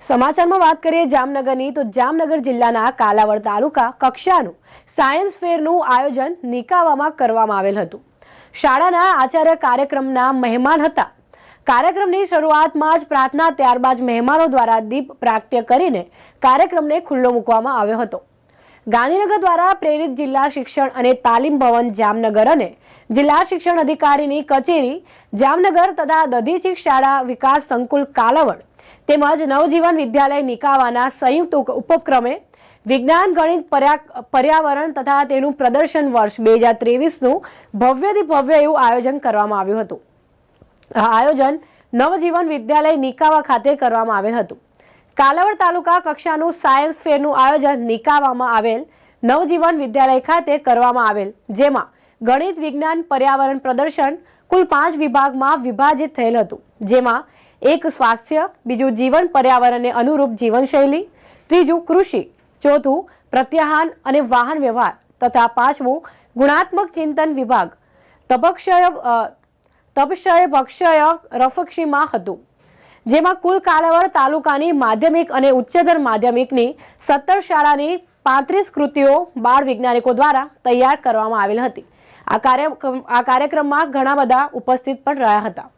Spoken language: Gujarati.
સમાચારમાં વાત કરીએ જામનગરની, તો જામનગર જિલ્લાના કાલાવડ તાલુકા કક્ષાનું સાયન્સ ફેરનું આયોજન નિકાવામાં કરવામાં આવેલ હતું. શાળાના આચાર્ય કાર્યક્રમના મહેમાન હતા. કાર્યક્રમની શરૂઆતમાં જ પ્રાર્થના, ત્યારબાદ મહેમાનો દ્વારા દીપ પ્રાગટ્ય કરીને કાર્યક્રમને ખુલ્લો મૂકવામાં આવ્યો હતો. ગાંધીનગર દ્વારા પ્રેરિત જિલ્લા શિક્ષણ અને તાલીમ ભવન જામનગર અને જિલ્લા શિક્ષણ અધિકારીની કચેરી જામનગર તથા દધીચિક શાળા વિકાસ સંકુલ કાલાવડ તેમજ નવજીવન વિદ્યાલય નિકાવાના સંયુક્ત ઉપક્રમે વિજ્ઞાન, ગણિત પર્યાવરણ તથા તેનું પ્રદર્શન વર્ષ બે હજાર ત્રેવીસનું ભવ્યથી ભવ્ય એવું આયોજન કરવામાં આવ્યું હતું. આયોજન નવજીવન વિદ્યાલય નિકાવા ખાતે કરવામાં આવેલ હતું. કાલાવડ તાલુકા કક્ષાનું સાયન્સ ફેરનું આયોજન નિકાવામાં આવેલ નવજીવન વિદ્યાલય ખાતે કરવામાં આવેલ, જેમાં ગણિત, વિજ્ઞાન, પર્યાવરણ પ્રદર્શન કુલ પાંચ વિભાગમાં વિભાજિત થયેલ હતું, જેમાં એક સ્વાસ્થ્ય બીજું જીવન પર્યાવરણને અનુરૂપ જીવનશૈલી ત્રીજું કૃષિ ચોથું પ્રત્યાહાન અને વાહન વ્યવહાર તથા પાંચમું ગુણાત્મક ચિંતન વિભાગ. તપક્ષય અ, તપશય પક્ષય રફક્ષીમાં હતું જેમાં કુલ કાલાવડ તાલુકાની માધ્યમિક અને ઉચ્ચતર માધ્યમિકની સત્તર શાળાની પાંત્રીસ કૃતિઓ બાળ વૈજ્ઞાનિકો દ્વારા તૈયાર કરવામાં આવેલ હતી. આ કાર્ય આ કાર્યક્રમમાં ઘણા બધા ઉપસ્થિત પણ રહ્યા હતા.